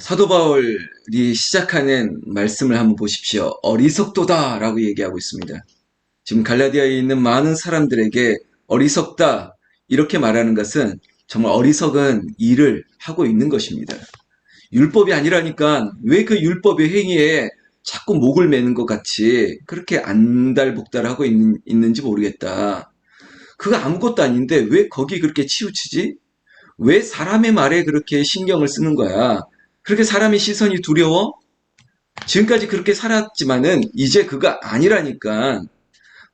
사도 바울이 시작하는 말씀을 한번 보십시오. 어리석도다 라고 얘기하고 있습니다. 지금 갈라디아에 있는 많은 사람들에게 어리석다 이렇게 말하는 것은 정말 어리석은 일을 하고 있는 것입니다. 율법이 아니라니까 왜 그 율법의 행위에 자꾸 목을 매는 것 같이 그렇게 안달복달하고 있는, 있는지 모르겠다. 그거 아무것도 아닌데 왜 거기 그렇게 치우치지? 왜 사람의 말에 그렇게 신경을 쓰는 거야? 그렇게 사람의 시선이 두려워? 지금까지 그렇게 살았지만은 이제 그거 아니라니까.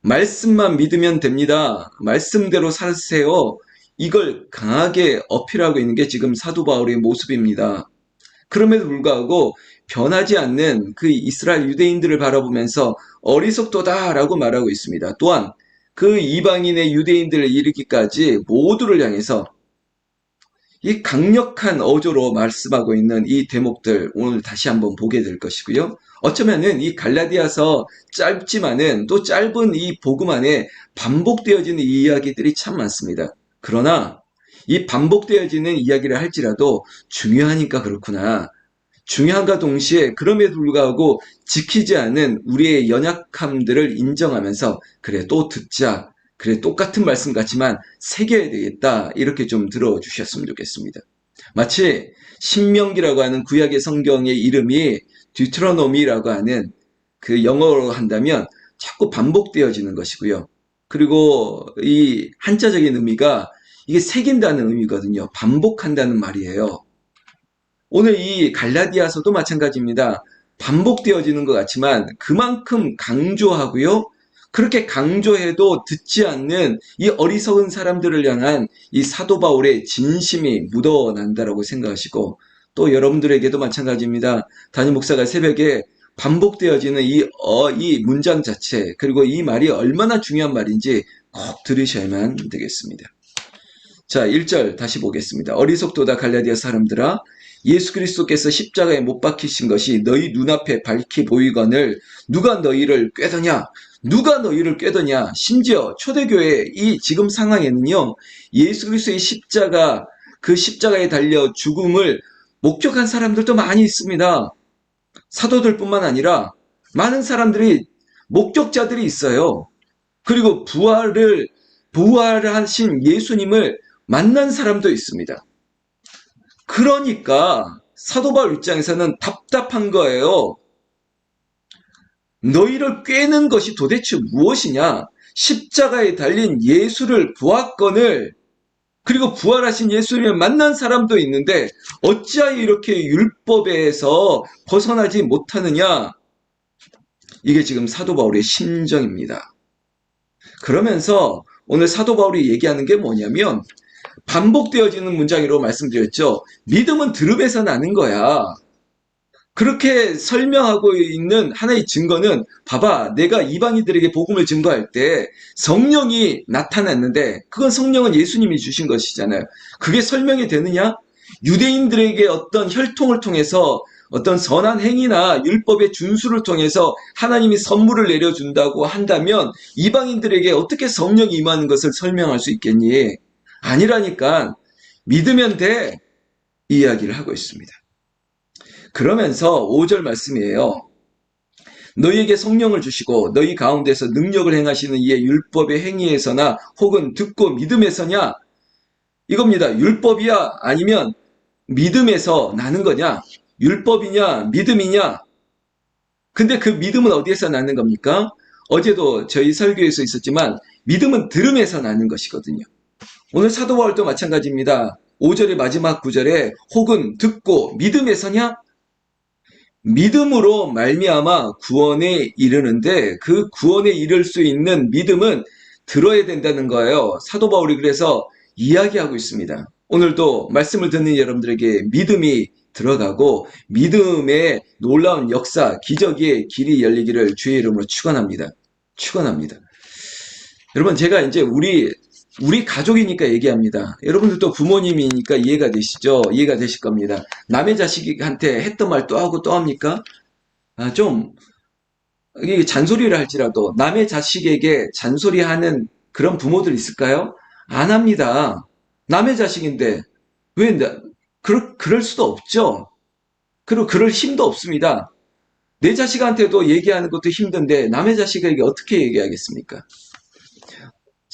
말씀만 믿으면 됩니다. 말씀대로 사세요. 이걸 강하게 어필하고 있는 게 지금 사도 바울의 모습입니다. 그럼에도 불구하고 변하지 않는 그 이스라엘 유대인들을 바라보면서 어리석도다라고 말하고 있습니다. 또한 그 이방인의 유대인들을 이르기까지 모두를 향해서 이 강력한 어조로 말씀하고 있는 이 대목들 오늘 다시 한번 보게 될 것이고요. 어쩌면은 이 갈라디아서 짧지만은 또 짧은 이 복음 안에 반복되어지는 이야기들이 참 많습니다. 그러나 이 반복되어지는 이야기를 할지라도 중요하니까 그렇구나. 중요한가 동시에 그럼에도 불구하고 지키지 않은 우리의 연약함들을 인정하면서 그래 또 듣자. 그래 똑같은 말씀 같지만 새겨야 되겠다. 이렇게 좀 들어주셨으면 좋겠습니다. 마치 신명기라고 하는 구약의 성경의 이름이 뒤트로노미라고 하는 그 영어로 한다면 자꾸 반복되어지는 것이고요. 그리고 이 한자적인 의미가 이게 새긴다는 의미거든요. 반복한다는 말이에요. 오늘 이 갈라디아서도 마찬가지입니다. 반복되어지는 것 같지만 그만큼 강조하고요. 그렇게 강조해도 듣지 않는 이 어리석은 사람들을 향한 이 사도 바울의 진심이 묻어난다라고 생각하시고 또 여러분들에게도 마찬가지입니다. 담임 목사가 새벽에 반복되어지는 이, 어, 이 문장 자체, 그리고 이 말이 얼마나 중요한 말인지 꼭 들으셔야만 되겠습니다. 자, 1절 다시 보겠습니다. 어리석도다 갈라디아 사람들아, 예수 그리스도께서 십자가에 못 박히신 것이 너희 눈앞에 밝히 보이거늘 누가 너희를 꿰더냐? 누가 너희를 꿰더냐? 심지어 초대교회 이 지금 상황에는요, 예수 그리스도의 십자가, 그 십자가에 달려 죽음을 목격한 사람들도 많이 있습니다. 사도들 뿐만 아니라 많은 사람들이 목격자들이 있어요. 그리고 부활을 부활하신 예수님을 만난 사람도 있습니다. 그러니까 사도 바울 입장에서는 답답한 거예요. 너희를 꿰는 것이 도대체 무엇이냐? 십자가에 달린 예수를 보았건을 그리고 부활하신 예수님을 만난 사람도 있는데 어찌하여 이렇게 율법에서 벗어나지 못하느냐? 이게 지금 사도 바울의 심정입니다. 그러면서 오늘 사도 바울이 얘기하는 게 뭐냐면 반복되어지는 문장으로 말씀드렸죠. 믿음은 들음에서 나는 거야. 그렇게 설명하고 있는 하나의 증거는 봐봐 내가 이방인들에게 복음을 증거할 때 성령이 나타났는데 그건 성령은 예수님이 주신 것이잖아요. 그게 설명이 되느냐? 유대인들에게 어떤 혈통을 통해서 어떤 선한 행위나 율법의 준수를 통해서 하나님이 선물을 내려준다고 한다면 이방인들에게 어떻게 성령이 임하는 것을 설명할 수 있겠니? 아니라니까 믿으면 돼 이야기를 하고 있습니다. 그러면서 5절 말씀이에요. 너희에게 성령을 주시고 너희 가운데서 능력을 행하시는 이의 율법의 행위에서나 혹은 듣고 믿음에서냐? 이겁니다. 율법이야 아니면 믿음에서 나는 거냐? 율법이냐 믿음이냐? 근데 그 믿음은 어디에서 나는 겁니까? 어제도 저희 설교에서 있었지만 믿음은 들음에서 나는 것이거든요. 오늘 사도 바울도 마찬가지입니다. 5절의 마지막 구절에 혹은 듣고 믿음에서냐? 믿음으로 말미암아 구원에 이르는데 그 구원에 이를 수 있는 믿음은 들어야 된다는 거예요. 사도 바울이 그래서 이야기하고 있습니다. 오늘도 말씀을 듣는 여러분들에게 믿음이 들어가고 믿음의 놀라운 역사, 기적의 길이 열리기를 주의 이름으로 축원합니다. 축원합니다. 여러분 제가 이제 우리 우리 가족이니까 얘기합니다. 여러분들도 부모님이니까 이해가 되시죠? 이해가 되실 겁니다. 남의 자식한테 했던 말 또 하고 또 합니까? 아, 좀, 이게 잔소리를 할지라도 남의 자식에게 잔소리하는 그런 부모들 있을까요? 안 합니다. 남의 자식인데 왜 나, 그럴, 그럴 수도 없죠. 그리고 그럴 힘도 없습니다. 내 자식한테도 얘기하는 것도 힘든데 남의 자식에게 어떻게 얘기하겠습니까?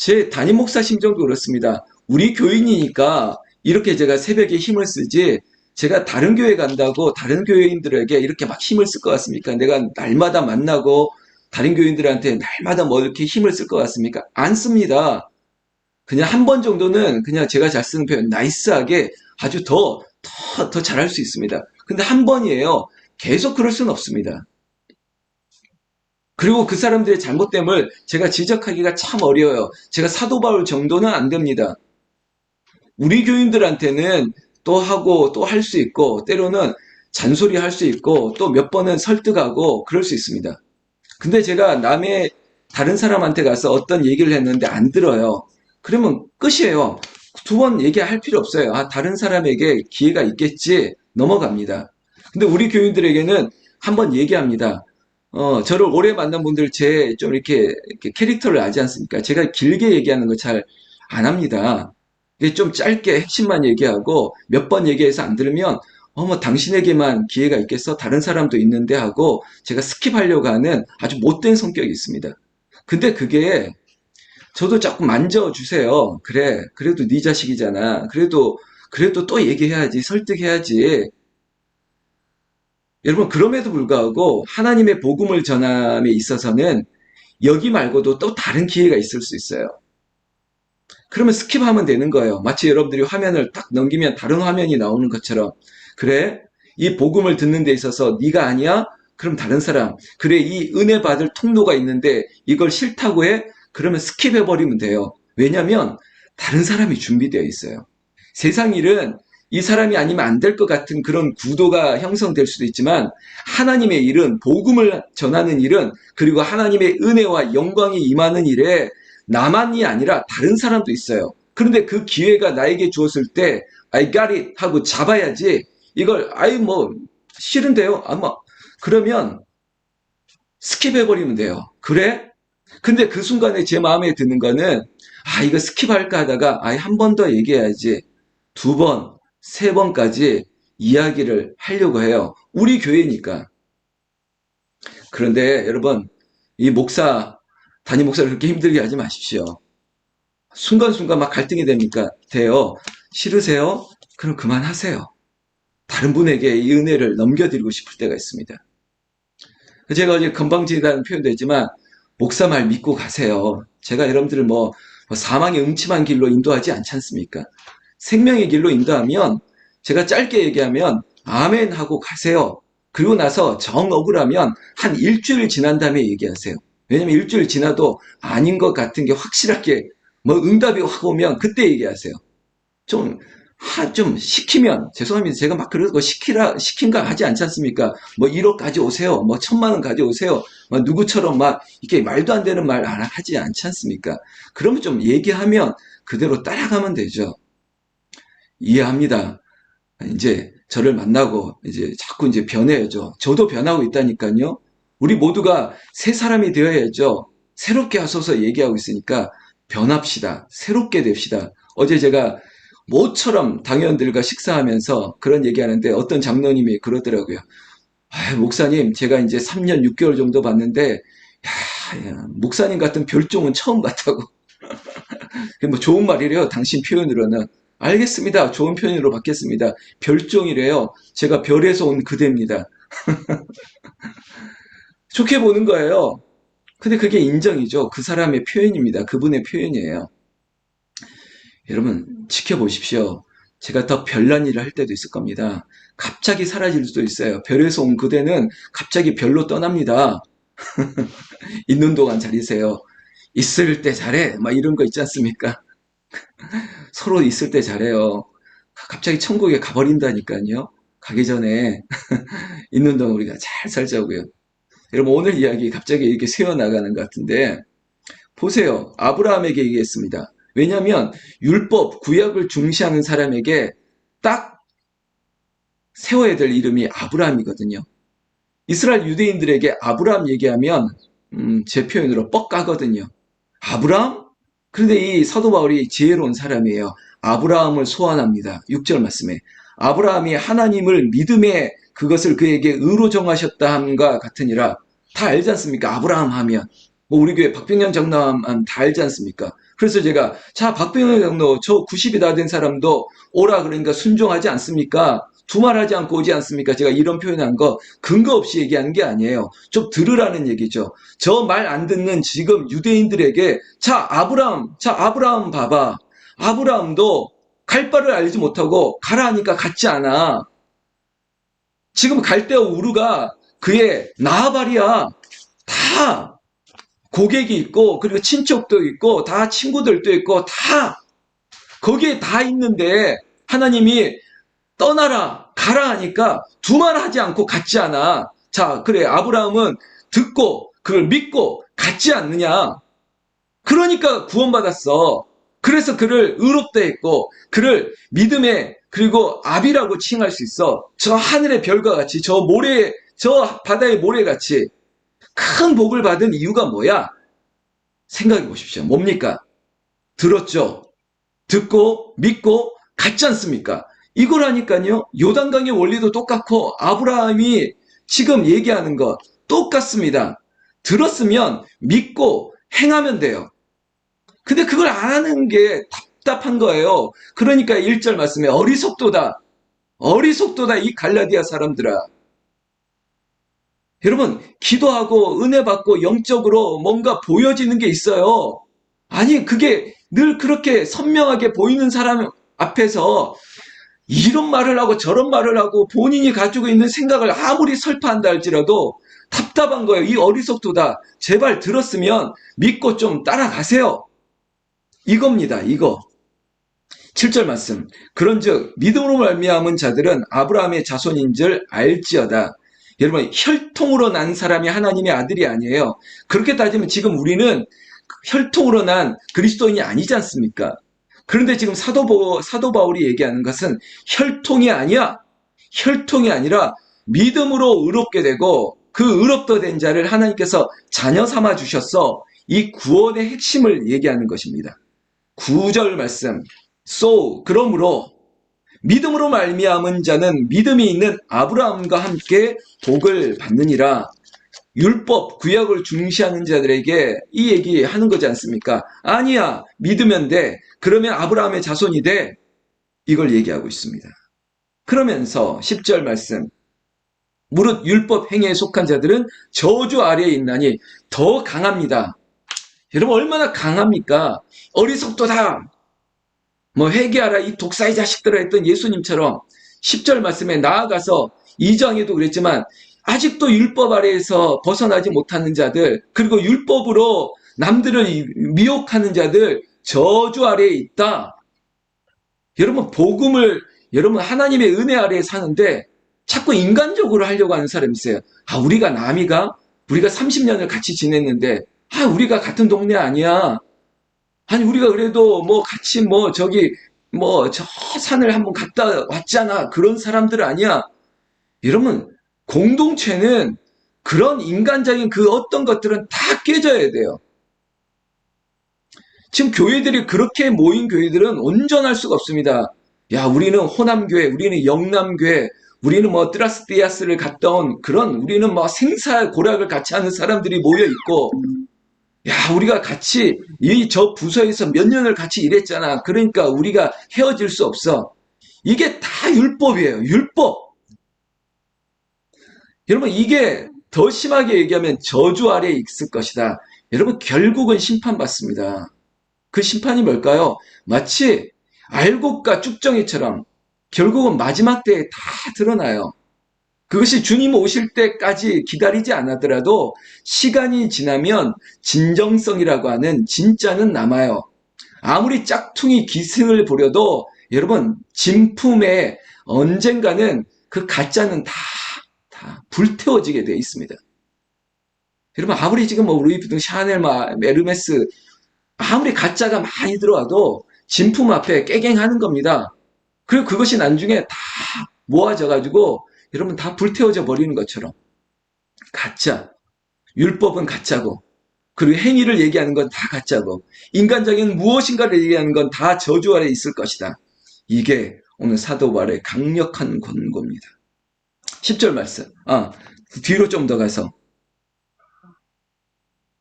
제 담임 목사 심정도 그렇습니다. 우리 교인이니까 이렇게 제가 새벽에 힘을 쓰지 제가 다른 교회 간다고 다른 교회인들에게 이렇게 막 힘을 쓸 것 같습니까? 내가 날마다 만나고 다른 교인들한테 날마다 뭐 이렇게 힘을 쓸 것 같습니까? 안 씁니다. 그냥 한 번 정도는 그냥 제가 잘 쓰는 표현 나이스하게 아주 더, 더, 더 잘할 수 있습니다. 근데 한 번이에요. 계속 그럴 수는 없습니다. 그리고 그 사람들의 잘못됨을 제가 지적하기가 참 어려워요. 제가 사도 바울 정도는 안 됩니다. 우리 교인들한테는 또 하고 또 할 수 있고 때로는 잔소리 할 수 있고 또 몇 번은 설득하고 그럴 수 있습니다. 근데 제가 남의 다른 사람한테 가서 어떤 얘기를 했는데 안 들어요. 그러면 끝이에요. 두 번 얘기할 필요 없어요. 아, 다른 사람에게 기회가 있겠지 넘어갑니다. 근데 우리 교인들에게는 한번 얘기합니다. 어, 저를 오래 만난 분들 제 좀 이렇게, 이렇게 캐릭터를 아지 않습니까? 제가 길게 얘기하는 거 잘 안 합니다. 좀 짧게 핵심만 얘기하고 몇 번 얘기해서 안 들으면 어머 당신에게만 기회가 있겠어? 다른 사람도 있는데 하고 제가 스킵하려고 하는 아주 못된 성격이 있습니다. 근데 그게 저도 자꾸 만져주세요. 그래, 그래도 네 자식이잖아. 그래도 그래도 또 얘기해야지, 설득해야지. 여러분 그럼에도 불구하고 하나님의 복음을 전함에 있어서는 여기 말고도 또 다른 기회가 있을 수 있어요. 그러면 스킵하면 되는 거예요. 마치 여러분들이 화면을 딱 넘기면 다른 화면이 나오는 것처럼 그래 이 복음을 듣는 데 있어서 네가 아니야? 그럼 다른 사람 그래 이 은혜 받을 통로가 있는데 이걸 싫다고 해? 그러면 스킵해 버리면 돼요. 왜냐하면 다른 사람이 준비되어 있어요. 세상 일은 이 사람이 아니면 안 될 것 같은 그런 구도가 형성될 수도 있지만 하나님의 일은 복음을 전하는 일은 그리고 하나님의 은혜와 영광이 임하는 일에 나만이 아니라 다른 사람도 있어요. 그런데 그 기회가 나에게 주었을 때 I got it 하고 잡아야지 이걸 아이 뭐 싫은데요. 아마 그러면 스킵해 버리면 돼요. 그래? 근데 그 순간에 제 마음에 드는 거는 아 이거 스킵할까 하다가 아이 한 번 더 얘기해야지 두 번, 세 번까지 이야기를 하려고 해요. 우리 교회니까. 그런데 여러분 이 목사 담임 목사를 그렇게 힘들게 하지 마십시오. 순간순간 막 갈등이 됩니까? 돼요. 싫으세요? 그럼 그만하세요. 다른 분에게 이 은혜를 넘겨드리고 싶을 때가 있습니다. 제가 어제 건방지다는 표현도 했지만 목사 말 믿고 가세요. 제가 여러분들을 뭐, 뭐 사망의 음침한 길로 인도하지 않지 않습니까? 생명의 길로 인도하면 제가 짧게 얘기하면 아멘 하고 가세요. 그리고 나서 정 억울하면 한 일주일 지난 다음에 얘기하세요. 왜냐면 일주일 지나도 아닌 것 같은 게 확실하게 뭐 응답이 확 오면 그때 얘기하세요. 좀, 하, 좀 시키면, 죄송합니다. 제가 막 그러고 시키라, 시킨가 하지 않지 않습니까? 뭐 1억 가져오세요. 뭐 천만 원 가져오세요. 뭐 누구처럼 막 이렇게 말도 안 되는 말안 하지 않지 않습니까? 그러면 좀 얘기하면 그대로 따라가면 되죠. 이해합니다. 이제 저를 만나고 이제 자꾸 이제 변해야죠. 저도 변하고 있다니까요. 우리 모두가 새 사람이 되어야죠. 새롭게 하소서 얘기하고 있으니까 변합시다. 새롭게 됩시다. 어제 제가 모처럼 당연들과 식사하면서 그런 얘기하는데 어떤 장로님이 그러더라고요. 아, 목사님, 제가 이제 3년 6개월 정도 봤는데, 야, 야, 목사님 같은 별종은 처음 봤다고. 뭐 좋은 말이래요. 당신 표현으로는. 알겠습니다. 좋은 표현으로 받겠습니다. 별종이래요. 제가 별에서 온 그대입니다. 좋게 보는 거예요. 근데 그게 인정이죠. 그 사람의 표현입니다. 그분의 표현이에요. 여러분, 지켜보십시오. 제가 더 별난 일을 할 때도 있을 겁니다. 갑자기 사라질 수도 있어요. 별에서 온 그대는 갑자기 별로 떠납니다. 있는 동안 잘이세요. 있을 때 잘해. 막 이런 거 있지 않습니까? 서로 있을 때 잘해요. 갑자기 천국에 가버린다니까요. 가기 전에 있는 동안 우리가 잘 살자고요. 여러분 오늘 이야기 갑자기 이렇게 새어나가는 것 같은데 보세요. 아브라함에게 얘기했습니다. 왜냐하면 율법, 구약을 중시하는 사람에게 딱 세워야 될 이름이 아브라함이거든요. 이스라엘 유대인들에게 아브라함 얘기하면 음, 제 표현으로 뻑가거든요. 아브라함? 그런데 이 사도 바울이 지혜로운 사람이에요. 아브라함을 소환합니다. 6절 말씀에. 아브라함이 하나님을 믿음에 그것을 그에게 의로 정하셨다 함과 같으니라. 다 알지 않습니까? 아브라함 하면. 뭐 우리 교회 박병현 장로함 다 알지 않습니까? 그래서 제가 자 박병현 장로 저 90이 다 된 사람도 오라 그러니까 순종하지 않습니까? 두말하지 않고 오지 않습니까? 제가 이런 표현한 거 근거 없이 얘기하는 게 아니에요. 좀 들으라는 얘기죠. 저 말 안 듣는 지금 유대인들에게 자 아브라함 자 아브라함 봐봐. 아브라함도 갈 바를 알지 못하고 가라 하니까 갔지 않아. 지금 갈대와 우르가 그의 나아발이야. 다 고객이 있고 그리고 친척도 있고 다 친구들도 있고 다 거기에 다 있는데 하나님이 떠나라 가라 하니까 두말 하지 않고 갔지 않아. 자 그래 아브라함은 듣고 그걸 믿고 갔지 않느냐. 그러니까 구원받았어. 그래서 그를 의롭다 했고 그를 믿음의 그리고 아비라고 칭할 수 있어. 저 하늘의 별과 같이 저 모래 저 바다의 모래 같이 큰 복을 받은 이유가 뭐야? 생각해 보십시오. 뭡니까? 들었죠? 듣고 믿고 갔지 않습니까? 이거라니까요. 요단강의 원리도 똑같고 아브라함이 지금 얘기하는 것 똑같습니다. 들었으면 믿고 행하면 돼요. 근데 그걸 안 하는 게 답답한 거예요. 그러니까 1절 말씀에 어리석도다. 어리석도다 이 갈라디아 사람들아. 여러분 기도하고 은혜 받고 영적으로 뭔가 보여지는 게 있어요. 아니 그게 늘 그렇게 선명하게 보이는 사람 앞에서 이런 말을 하고 저런 말을 하고 본인이 가지고 있는 생각을 아무리 설파한다 할지라도 답답한 거예요. 이 어리석도다. 제발 들었으면 믿고 좀 따라가세요. 이겁니다. 이거. 7절 말씀. 그런즉 믿음으로 말미암은 자들은 아브라함의 자손인 줄 알지어다. 여러분 혈통으로 난 사람이 하나님의 아들이 아니에요. 그렇게 따지면 지금 우리는 혈통으로 난 그리스도인이 아니지 않습니까? 그런데 지금 사도, 사도 바울이 얘기하는 것은 혈통이 아니야. 혈통이 아니라 믿음으로 의롭게 되고 그 의롭다 된 자를 하나님께서 자녀 삼아 주셨어. 이 구원의 핵심을 얘기하는 것입니다. 9절 말씀. So 그러므로 믿음으로 말미암은 자는 믿음이 있는 아브라함과 함께 복을 받느니라. 율법, 구약을 중시하는 자들에게 이 얘기 하는 거지 않습니까? 아니야, 믿으면 돼. 그러면 아브라함의 자손이 돼. 이걸 얘기하고 있습니다. 그러면서 10절 말씀. 무릇 율법 행위에 속한 자들은 저주 아래에 있나니 더 강합니다. 여러분 얼마나 강합니까? 어리석도다. 뭐 회개하라 이 독사의 자식들아 했던 예수님처럼 10절 말씀에 나아가서 2장에도 그랬지만 아직도 율법 아래에서 벗어나지 못하는 자들 그리고 율법으로 남들을 미혹하는 자들 저주 아래에 있다. 여러분 복음을 여러분 하나님의 은혜 아래에 사는데 자꾸 인간적으로 하려고 하는 사람이 있어요. 아 우리가 남이가 우리가 30년을 같이 지냈는데 아 우리가 같은 동네 아니야. 아니 우리가 그래도 뭐 같이 뭐 저기 뭐 저 산을 한번 갔다 왔잖아. 그런 사람들 아니야. 여러분 공동체는 그런 인간적인 그 어떤 것들은 다 깨져야 돼요. 지금 교회들이 그렇게 모인 교회들은 온전할 수가 없습니다. 야, 우리는 호남교회, 우리는 영남교회, 우리는 뭐 뜨라스띠아스를 갔다 온 그런 우리는 뭐 생사 고락을 같이 하는 사람들이 모여 있고 야, 우리가 같이 이 저 부서에서 몇 년을 같이 일했잖아. 그러니까 우리가 헤어질 수 없어. 이게 다 율법이에요. 율법. 여러분 이게 더 심하게 얘기하면 저주 아래에 있을 것이다. 여러분 결국은 심판받습니다. 그 심판이 뭘까요? 마치 알곡과 쭉정이처럼 결국은 마지막 때에 다 드러나요. 그것이 주님 오실 때까지 기다리지 않았더라도 시간이 지나면 진정성이라고 하는 진짜는 남아요. 아무리 짝퉁이 기승을 부려도 여러분 진품에 언젠가는 그 가짜는 다, 다 불태워지게 되어 있습니다. 여러분 아무리 지금 뭐 루이비통, 샤넬, 메르메스 아무리 가짜가 많이 들어와도 진품 앞에 깨갱하는 겁니다. 그리고 그것이 나중에 다 모아져 가지고 여러분 다 불태워져 버리는 것처럼 가짜 율법은 가짜고 그리고 행위를 얘기하는 건 다 가짜고 인간적인 무엇인가를 얘기하는 건 다 저주 아래 있을 것이다. 이게 오늘 사도 바울의 강력한 권고입니다. 10절 말씀. 아, 뒤로 좀 더 가서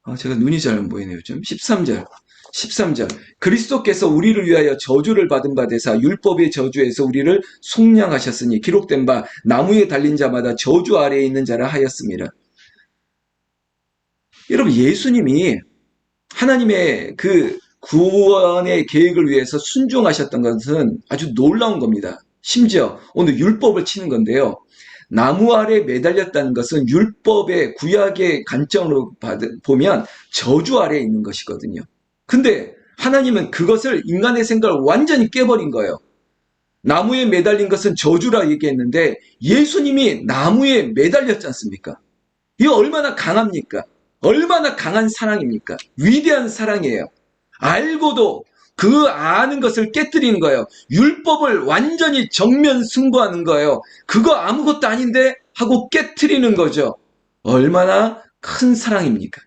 아, 제가 눈이 잘 안 보이네요. 좀 13절. 13절. 그리스도께서 우리를 위하여 저주를 받은 바 되사 율법의 저주에서 우리를 속량하셨으니 기록된 바 나무에 달린 자마다 저주 아래에 있는 자라 하였습니다. 여러분 예수님이 하나님의 그 구원의 계획을 위해서 순종하셨던 것은 아주 놀라운 겁니다. 심지어 오늘 율법을 치는 건데요. 나무 아래 매달렸다는 것은 율법의 구약의 관점으로 받- 보면 저주 아래에 있는 것이거든요. 근데 하나님은 그것을 인간의 생각을 완전히 깨버린 거예요. 나무에 매달린 것은 저주라 얘기했는데 예수님이 나무에 매달렸지 않습니까? 이거 얼마나 강합니까? 얼마나 강한 사랑입니까? 위대한 사랑이에요. 알고도 그 아는 것을 깨뜨리는 거예요. 율법을 완전히 정면 승부하는 거예요. 그거 아무것도 아닌데 하고 깨뜨리는 거죠. 얼마나 큰 사랑입니까?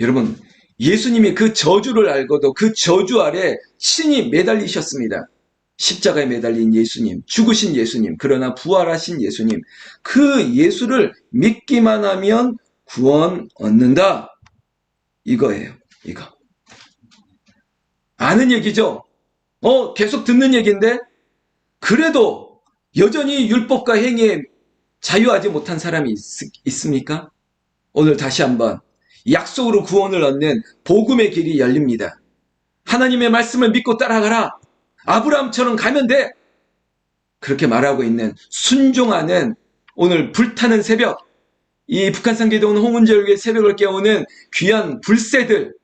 여러분, 예수님이 그 저주를 알고도 그 저주 아래 신이 매달리셨습니다. 십자가에 매달린 예수님, 죽으신 예수님, 그러나 부활하신 예수님, 그 예수를 믿기만 하면 구원 얻는다. 이거예요, 이거. 아는 얘기죠? 어, 계속 듣는 얘기인데, 그래도 여전히 율법과 행위에 자유하지 못한 사람이 있, 있습니까? 오늘 다시 한번 약속으로 구원을 얻는 복음의 길이 열립니다. 하나님의 말씀을 믿고 따라가라. 아브라함처럼 가면 돼. 그렇게 말하고 있는 순종하는 오늘 불타는 새벽, 이 북한산 기도원 홍은절의 새벽을 깨우는 귀한 불새들,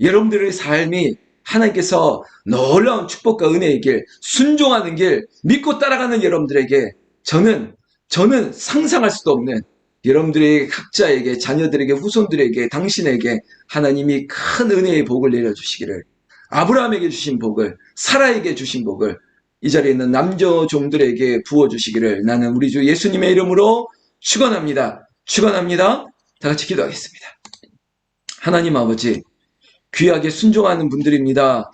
여러분들의 삶이 하나님께서 놀라운 축복과 은혜의 길, 순종하는 길, 믿고 따라가는 여러분들에게 저는, 저는 상상할 수도 없는 여러분들의 각자에게, 자녀들에게, 후손들에게, 당신에게 하나님이 큰 은혜의 복을 내려주시기를, 아브라함에게 주신 복을, 사라에게 주신 복을, 이 자리에 있는 남조 종들에게 부어주시기를 나는 우리 주 예수님의 이름으로 축원합니다. 축원합니다. 다 같이 기도하겠습니다. 하나님 아버지, 귀하게 순종하는 분들입니다.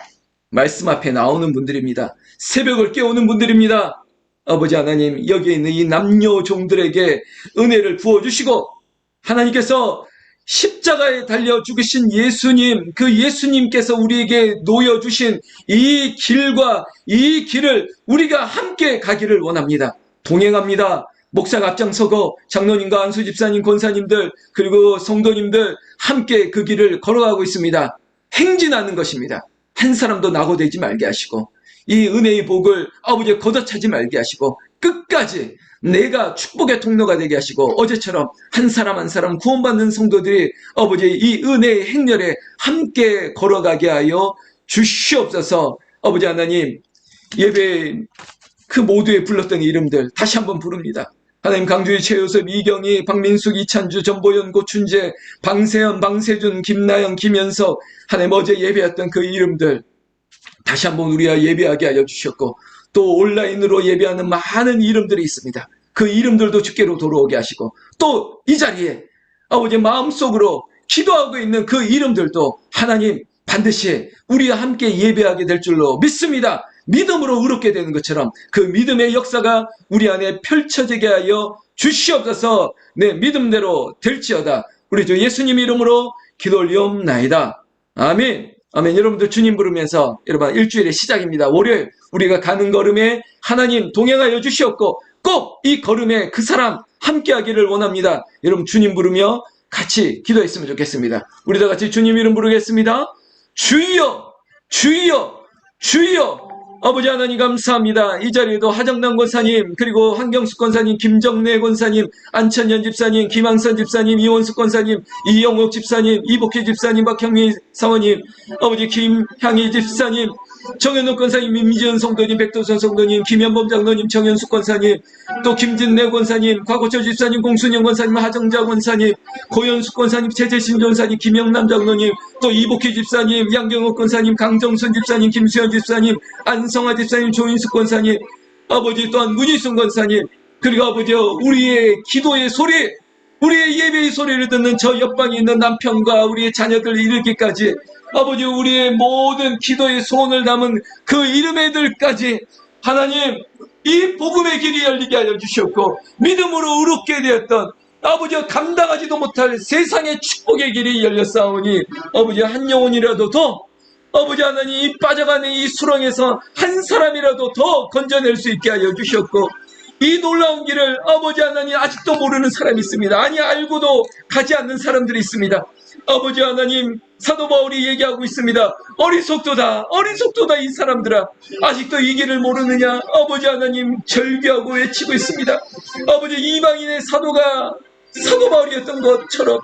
말씀 앞에 나오는 분들입니다. 새벽을 깨우는 분들입니다. 아버지 하나님, 여기에 있는 이 남녀 종들에게 은혜를 부어주시고, 하나님께서 십자가에 달려 죽으신 예수님, 그 예수님께서 우리에게 놓여주신 이 길과 이 길을 우리가 함께 가기를 원합니다. 동행합니다. 목사가 앞장서고 장로님과 안수 집사님, 권사님들, 그리고 성도님들 함께 그 길을 걸어가고 있습니다. 행진하는 것입니다. 한 사람도 낙오되지 말게 하시고 이 은혜의 복을 아버지 걷어차지 말게 하시고 끝까지 내가 축복의 통로가 되게 하시고 어제처럼 한 사람 한 사람 구원받는 성도들이 아버지 이 은혜의 행렬에 함께 걸어가게 하여 주시옵소서 아버지 하나님 예배 그 모두에 불렀던 이름들 다시 한번 부릅니다. 하나님 강주희, 최효섭, 이경희, 박민숙, 이찬주, 전보연, 고춘재, 방세현, 방세준, 김나영, 김현석 하나님 어제 예배했던 그 이름들 다시 한번 우리가 예배하게 하여 주셨고 또 온라인으로 예배하는 많은 이름들이 있습니다. 그 이름들도 주께로 돌아오게 하시고 또 이 자리에 아버지 마음속으로 기도하고 있는 그 이름들도 하나님 반드시 우리와 함께 예배하게 될 줄로 믿습니다. 믿음으로 의롭게 되는 것처럼 그 믿음의 역사가 우리 안에 펼쳐지게 하여 주시옵소서 내 믿음대로 될지어다. 우리 주 예수님 이름으로 기도 올리옵나이다. 아멘. 아멘. 여러분들 주님 부르면서 여러분 일주일의 시작입니다. 월요일 우리가 가는 걸음에 하나님 동행하여 주시옵고 꼭 이 걸음에 그 사람 함께 하기를 원합니다. 여러분 주님 부르며 같이 기도했으면 좋겠습니다. 우리 다 같이 주님 이름 부르겠습니다. 주여 주여 주여 아버지 하나님 감사합니다. 이 자리에도 하정남 권사님, 그리고 한경숙 권사님, 김정래 권사님, 안천연 집사님, 김항선 집사님, 이원숙 권사님, 이영옥 집사님, 이복희 집사님, 박형미 사모님, 아버지 김향희 집사님, 정현욱 권사님, 민지은 성도님, 백도선 성도님, 김현범 장로님, 정현숙 권사님, 또 김진래 권사님, 과거철 집사님, 공순영 권사님, 하정자 권사님, 고현숙 권사님, 최재신 권사님, 김영남 장로님, 또 이복희 집사님, 양경옥 권사님, 강정순 집사님, 김수현 집사님, 안성화 집사님, 조인숙 권사님, 아버지 또한 문희순 권사님, 그리고 아버지 우리의 기도의 소리 우리의 예배의 소리를 듣는 저 옆방에 있는 남편과 우리의 자녀들 이르기까지 아버지 우리의 모든 기도의 소원을 담은 그 이름의 들까지 하나님 이 복음의 길이 열리게 하여 주시옵고 믿음으로 의롭게 되었던 아버지가 감당하지도 못할 세상의 축복의 길이 열렸사오니 아버지 한 영혼이라도 더 아버지 하나님 이 빠져가는 이 수렁에서 한 사람이라도 더 건져낼 수 있게 하여 주셨고 이 놀라운 길을 아버지 하나님 아직도 모르는 사람이 있습니다. 아니 알고도 가지 않는 사람들이 있습니다. 아버지 하나님 사도 바울이 얘기하고 있습니다. 어리석도다 어리석도다 이 사람들아 아직도 이 길을 모르느냐 아버지 하나님 절규하고 외치고 있습니다. 아버지 이방인의 사도가 사도 바울이었던 것처럼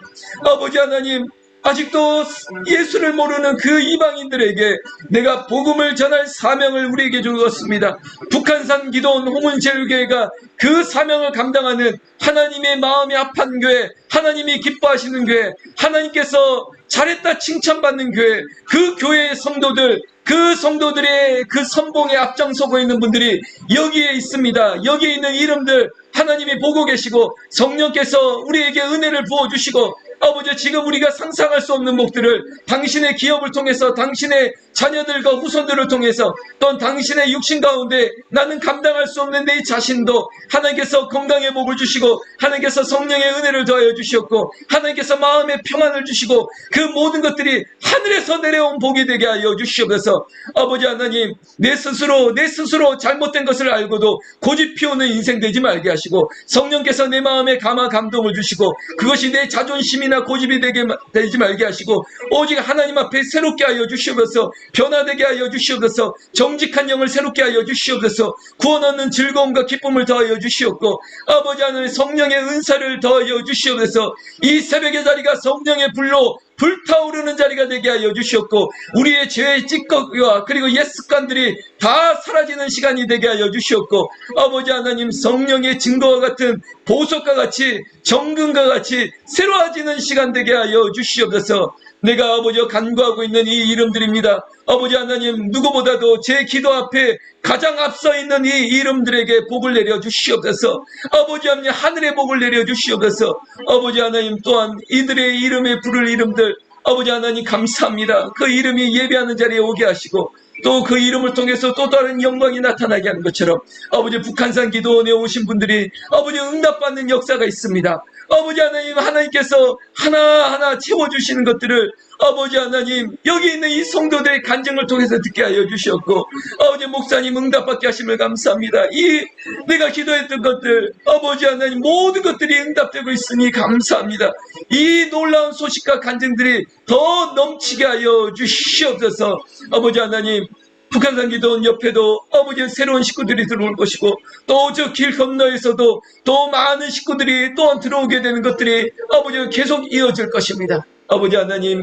아버지 하나님 아직도 예수를 모르는 그 이방인들에게 내가 복음을 전할 사명을 우리에게 주었습니다. 북한산 기도원 홍문제일교회가 그 사명을 감당하는 하나님의 마음이 아픈 교회, 하나님이 기뻐하시는 교회, 하나님께서 잘했다 칭찬받는 교회, 그 교회의 성도들, 그 성도들의 그 선봉에 앞장서고 있는 분들이 여기에 있습니다. 여기에 있는 이름들 하나님이 보고 계시고 성령께서 우리에게 은혜를 부어주시고 아버지 지금 우리가 상상할 수 없는 목들을 당신의 기업을 통해서 당신의 자녀들과 후손들을 통해서 또한 당신의 육신 가운데 나는 감당할 수 없는 내 자신도 하나님께서 건강의 복을 주시고 하나님께서 성령의 은혜를 더하여 주셨고 하나님께서 마음의 평안을 주시고 그 모든 것들이 하늘에서 내려온 복이 되게 하여 주시옵소서. 아버지 하나님 내 스스로 내 스스로 잘못된 것을 알고도 고집 피우는 인생 되지 말게 하시고 성령께서 내 마음에 감화 감동을 주시고 그것이 내 자존심이나 고집이 되게 마- 되지 말게 하시고 오직 하나님 앞에 새롭게 하여 주시옵소서 변화되게 하여 주시옵소서 정직한 영을 새롭게 하여 주시옵소서 구원 얻는 즐거움과 기쁨을 더하여 주시옵고 아버지 하나님 성령의 은사를 더하여 주시옵소서 이 새벽의 자리가 성령의 불로 불타오르는 자리가 되게 하여 주시옵고 우리의 죄의 찌꺼기와 그리고 옛 습관들이 다 사라지는 시간이 되게 하여 주시옵고 아버지 하나님 성령의 증거와 같은 보석과 같이 정금과 같이 새로워지는 시간 되게 하여 주시옵소서 내가 아버지와 간구하고 있는 이 이름들입니다. 아버지 하나님 누구보다도 제 기도 앞에 가장 앞서 있는 이 이름들에게 복을 내려 주시옵소서. 아버지 하나님 하늘의 복을 내려 주시옵소서. 아버지 하나님 또한 이들의 이름에 부를 이름들 아버지 하나님 감사합니다. 그 이름이 예배하는 자리에 오게 하시고 또그 이름을 통해서 또 다른 영광이 나타나게 하는 것처럼 아버지 북한산 기도원에 오신 분들이 아버지 응답받는 역사가 있습니다. 아버지 하나님 하나님께서 하나하나 채워주시는 것들을 아버지 하나님 여기 있는 이 성도들의 간증을 통해서 듣게 하여 주셨고 아버지 목사님 응답받게 하심을 감사합니다. 이 내가 기도했던 것들 아버지 하나님 모든 것들이 응답되고 있으니 감사합니다. 이 놀라운 소식과 간증들이 더 넘치게 하여 주시옵소서 아버지 하나님 북한산 기도원 옆에도 아버지의 새로운 식구들이 들어올 것이고 또 저 길 건너에서도 또 많은 식구들이 또한 들어오게 되는 것들이 아버지가 계속 이어질 것입니다. 아버지 하나님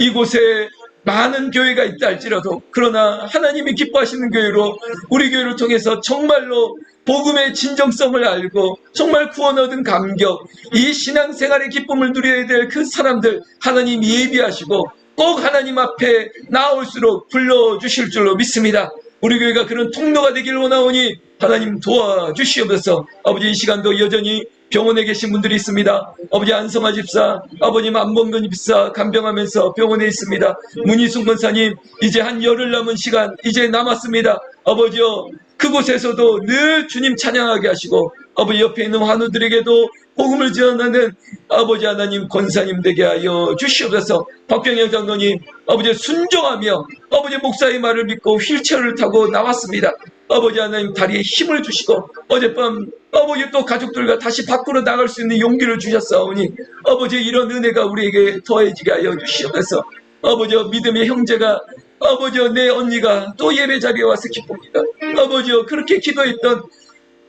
이곳에 많은 교회가 있다 할지라도 그러나 하나님이 기뻐하시는 교회로 우리 교회를 통해서 정말로 복음의 진정성을 알고 정말 구원 얻은 감격 이 신앙생활의 기쁨을 누려야 될 그 사람들 하나님 예비하시고 꼭 하나님 앞에 나올수록 불러주실 줄로 믿습니다. 우리 교회가 그런 통로가 되길 원하오니 하나님 도와주시옵소서 아버지 이 시간도 여전히 병원에 계신 분들이 있습니다. 아버지 안성화 집사, 아버님 안봉근 집사 간병하면서 병원에 있습니다. 문희숙 권사님 이제 한 열흘 남은 시간 이제 남았습니다. 아버지여 그곳에서도 늘 주님 찬양하게 하시고 아버지 옆에 있는 환우들에게도 복음을 전하는 아버지 하나님 권사님 되게 하여 주시옵소서 박병영 장로님 아버지 순종하며 아버지 목사의 말을 믿고 휠체어를 타고 나왔습니다. 아버지 하나님 다리에 힘을 주시고 어젯밤 아버지 또 가족들과 다시 밖으로 나갈 수 있는 용기를 주셨사오니 아버지 이런 은혜가 우리에게 더해지게 하여 주시옵소서 아버지 믿음의 형제가 아버지여 내 언니가 또 예배 자리에 와서 기쁩니다. 아버지여 그렇게 기도했던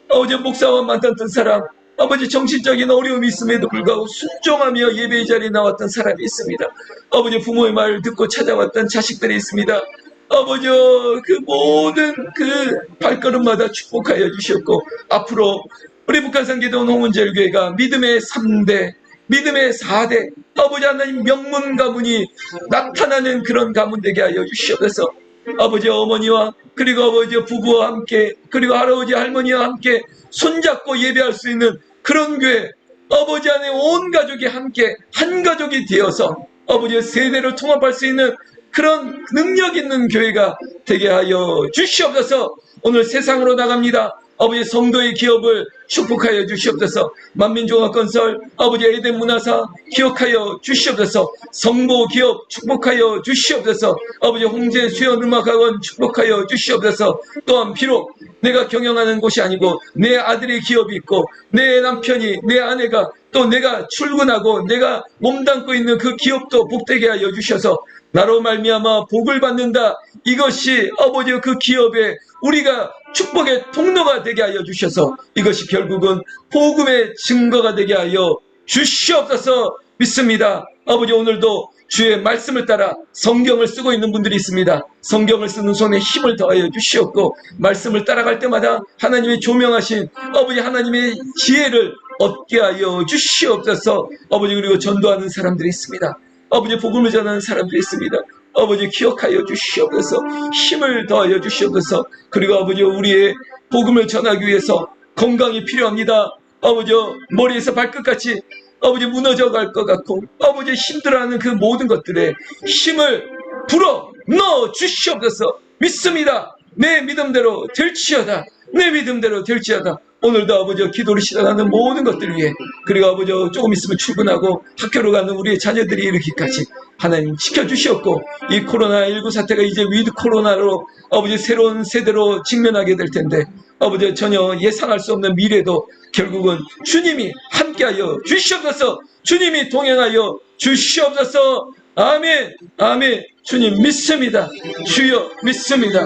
아버지 목사와 만났던 사람 아버지 정신적인 어려움이 있음에도 불구하고 순종하며 예배 자리에 나왔던 사람이 있습니다. 아버지 부모의 말을 듣고 찾아왔던 자식들이 있습니다. 아버지여 그 모든 그 발걸음마다 축복하여 주셨고 앞으로 우리 북한산 기도원 홍은절교회가 믿음의 3대 믿음의 4대 아버지 하나님 명문 가문이 나타나는 그런 가문 되게 하여 주시옵소서 아버지 어머니와 그리고 아버지 부부와 함께 그리고 할아버지 할머니와 함께 손잡고 예배할 수 있는 그런 교회 아버지 안에 온 가족이 함께 한 가족이 되어서 아버지의 세대를 통합할 수 있는 그런 능력 있는 교회가 되게 하여 주시옵소서 오늘 세상으로 나갑니다. 아버지 성도의 기업을 축복하여 주시옵소서. 만민종합건설 아버지 에덴 문화사 기억하여 주시옵소서. 성보 기업 축복하여 주시옵소서. 아버지 홍제 수연음악학원 축복하여 주시옵소서. 또한 비록 내가 경영하는 곳이 아니고 내 아들의 기업이 있고 내 남편이 내 아내가 또 내가 출근하고 내가 몸담고 있는 그 기업도 복되게 하여 주셔서 나로 말미암아 복을 받는다. 이것이 아버지의 그 기업에 우리가 축복의 통로가 되게 하여 주셔서 이것이 결국은 복음의 증거가 되게 하여 주시옵소서 믿습니다. 아버지 오늘도 주의 말씀을 따라 성경을 쓰고 있는 분들이 있습니다. 성경을 쓰는 손에 힘을 더하여 주시옵고 말씀을 따라갈 때마다 하나님의 조명하신 아버지 하나님의 지혜를 얻게 하여 주시옵소서 아버지 그리고 전도하는 사람들이 있습니다. 아버지 복음을 전하는 사람들이 있습니다. 아버지 기억하여 주시옵소서 힘을 더하여 주시옵소서 그리고 아버지 우리의 복음을 전하기 위해서 건강이 필요합니다. 아버지 머리에서 발끝까지 아버지 무너져 갈 것 같고 아버지 힘들어하는 그 모든 것들에 힘을 불어 넣어 주시옵소서 믿습니다. 내 믿음대로 될지어다. 내 믿음대로 될지어다. 오늘도 아버지 기도를 시작하는 모든 것들 위해 그리고 아버지 조금 있으면 출근하고 학교로 가는 우리의 자녀들이 이르기까지 하나님 지켜주시옵고 이 코로나19 사태가 이제 위드 코로나로 아버지 새로운 세대로 직면하게 될 텐데 아버지 전혀 예상할 수 없는 미래도 결국은 주님이 함께하여 주시옵소서. 주님이 동행하여 주시옵소서. 아멘. 아멘. 주님 믿습니다. 주여 믿습니다.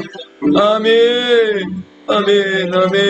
아멘 아멘 아멘